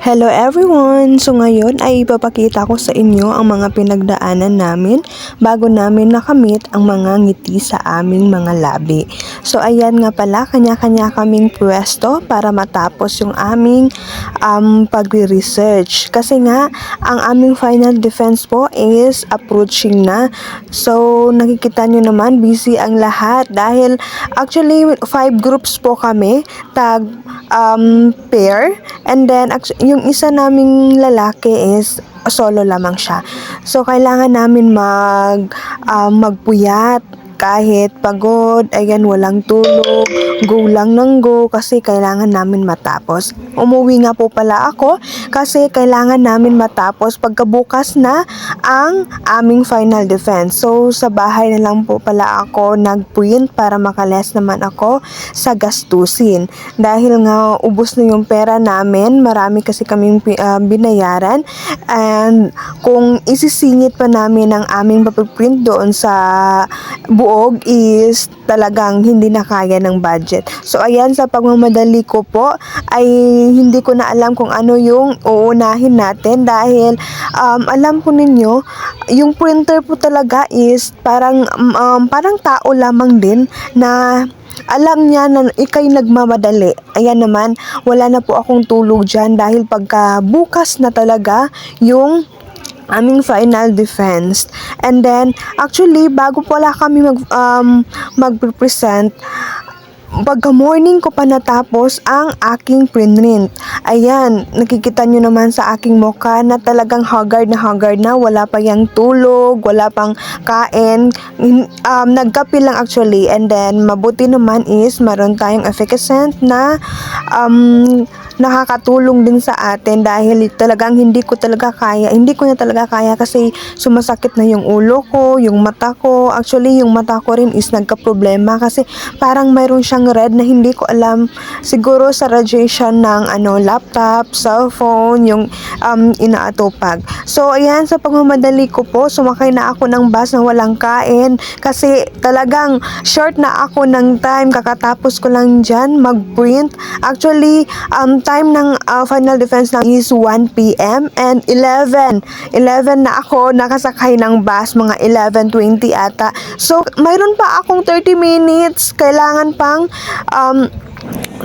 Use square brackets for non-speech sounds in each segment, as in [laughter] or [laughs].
Hello everyone! So ngayon ay ipapakita ko sa inyo ang mga pinagdaanan namin bago namin nakamit ang mga ngiti sa aming mga labi. So ayan nga pala, kanya-kanya kaming pwesto para matapos yung aming um, pagre-research. Kasi nga, ang aming final defense po is approaching na. So nakikita nyo naman, busy ang lahat dahil actually five groups po kami, tag um, pair. And then, actu- yung isa naming lalaki is solo lamang siya. So, kailangan namin mag, um, magpuyat kahit pagod, ayan, walang tulog, go lang ng go kasi kailangan namin matapos. Umuwi nga po pala ako kasi kailangan namin matapos pagkabukas na ang aming final defense. So, sa bahay na lang po pala ako nag-print para makalas naman ako sa gastusin. Dahil nga ubos na yung pera namin, marami kasi kaming ah, binayaran and kung isisingit pa namin ang aming papiprint doon sa buog is talagang hindi na kaya ng budget. So ayan sa pagmamadali ko po ay hindi ko na alam kung ano yung uunahin natin dahil um, alam po ninyo yung printer po talaga is parang um, parang tao lamang din na alam niya na ikay nagmamadali. Ayan naman, wala na po akong tulog dyan dahil pagka bukas na talaga yung aming final defense. And then, actually, bago pala kami mag, um, mag-present, pagka morning ko pa natapos ang aking print. Ayan, nakikita nyo naman sa aking mukha na talagang haggard na haggard na. Wala pa yung tulog, wala pang kain. Um, nagkape lang actually. And then, mabuti naman is maroon tayong efficacent na um, nakakatulong din sa atin dahil talagang hindi ko talaga kaya. Hindi ko na talaga kaya kasi sumasakit na yung ulo ko, yung mata ko. Actually, yung mata ko rin is nagka-problema kasi parang mayroon siyang red na hindi ko alam. Siguro sa radiation ng ano, laptop, cellphone, yung um, inaatupag. So, ayan, sa pagmamadali ko po, sumakay na ako ng bus na walang kain kasi talagang short na ako ng time. Kakatapos ko lang dyan mag-print. Actually, um, time ng uh, final defense na is 1 p.m. and 11. 11 na ako nakasakay ng bus, mga 11.20 ata. So, mayroon pa akong 30 minutes. Kailangan pang um,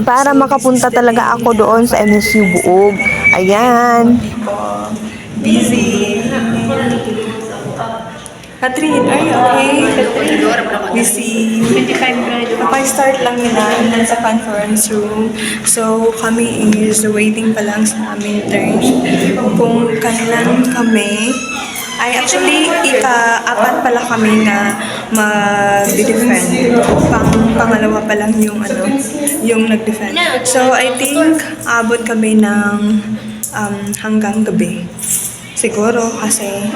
para makapunta talaga ako doon sa MSU Buog. Ayan. Busy. Catherine, are you okay? Busy. Kapag-start lang nila sa conference room. So, kami is waiting pa lang sa aming turn. Kung kailan kami ay actually, ika-apat pala kami na mag-defend. Pang pangalawa pa lang yung ano, yung nag-defend. So, I think abot kami ng um, hanggang gabi. Siguro kasi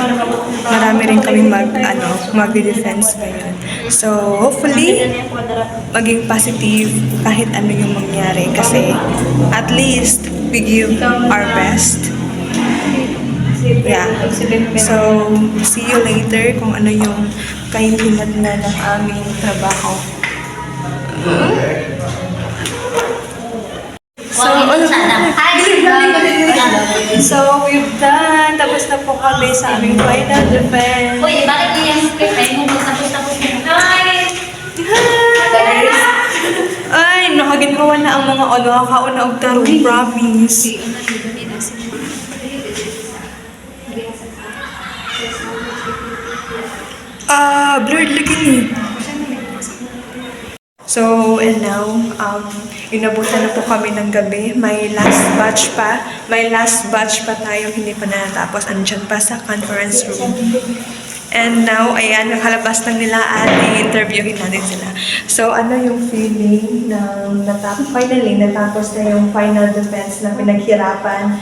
marami rin kami mag ano, mag-defense ngayon. So, hopefully maging positive kahit ano yung mangyari kasi at least we give our best. Yeah. So, see you later kung ano yung kahintinad na ng aming trabaho. So, ano So, we've done. Tapos na po kami sa aming final defense. Uy, bakit hindi yung kay mo tapos-tapos na? Hi! Guys, ay, nakaginhawa na ang mga ano, kauna og tarong promise. Ah, blurred lagi ni. So, and now, um, inabutan na po kami ng gabi. May last batch pa. May last batch pa tayo, hindi pa natapos. Andyan pa sa conference room. And now, ayan, nakalabas lang nila at i-interviewin natin sila. So, ano yung feeling na natapos, finally, natapos na yung final defense na pinaghirapan?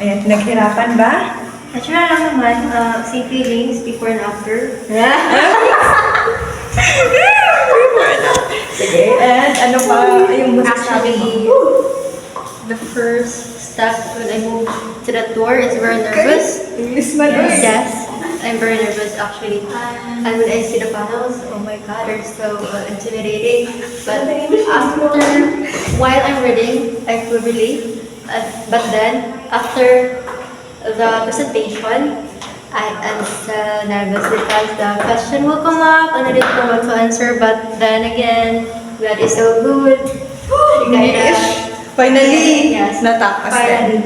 Ayan, pinaghirapan ba? Natural lang naman, uh, same feelings before and after. [laughs] Sige. And ano pa yung masasabi? Actually, the first step when I moved to the tour is very nervous. English man oy. Yes, I'm very nervous actually. And when I see the panels, oh my god, they're so uh, intimidating. But after, while I'm reading, I feel relief. Uh, but then, after the presentation, I so nervous because the question will come up and I didn't know what to answer. But then again, God is so good. Kinda- Finally, Yes. Finally. din.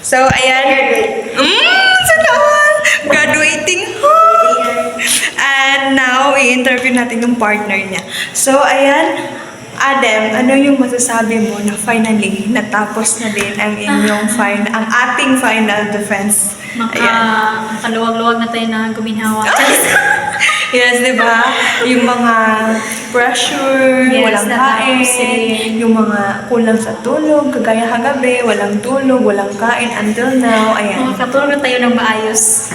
So, ayan. Mm, sana all. Graduating. And now, i-interview natin yung partner niya. So, ayan. Adem, ano yung masasabi mo na finally natapos na din ang inyong final, ang ating final defense? Maka, makaluwag-luwag na tayo na guminhawa. [laughs] yes, di ba? Yung mga pressure, Yes, walang kain, yung mga kulang sa tulog, kagaya kagabi, walang tulog, walang kain until now. Ayan. Makakatulog na tayo ng maayos.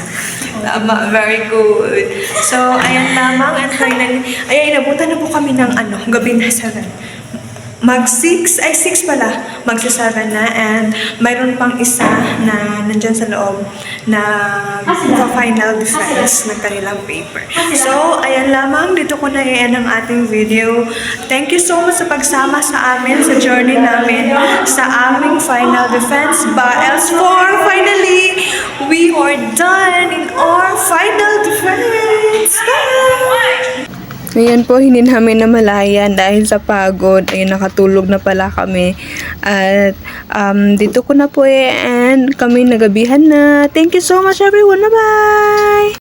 Tama, very good. So, ayan lamang. At finally, ayan, inabutan na po kami ng ano, gabi na sa mag-6, ay 6 pala, magsa-7 na and mayroon pang isa na nandyan sa loob na sa final defense ng kanilang paper. So, ayan lamang, dito ko na i-end ang ating video. Thank you so much sa pagsama sa amin, sa journey namin, sa aming final defense. Ba else 4 Finally, we are done in our final defense. Ngayon po, hindi namin namalayan dahil sa pagod. Ayun, nakatulog na pala kami. At um, dito ko na po eh, and kami nagabihan na. Thank you so much everyone. Bye-bye!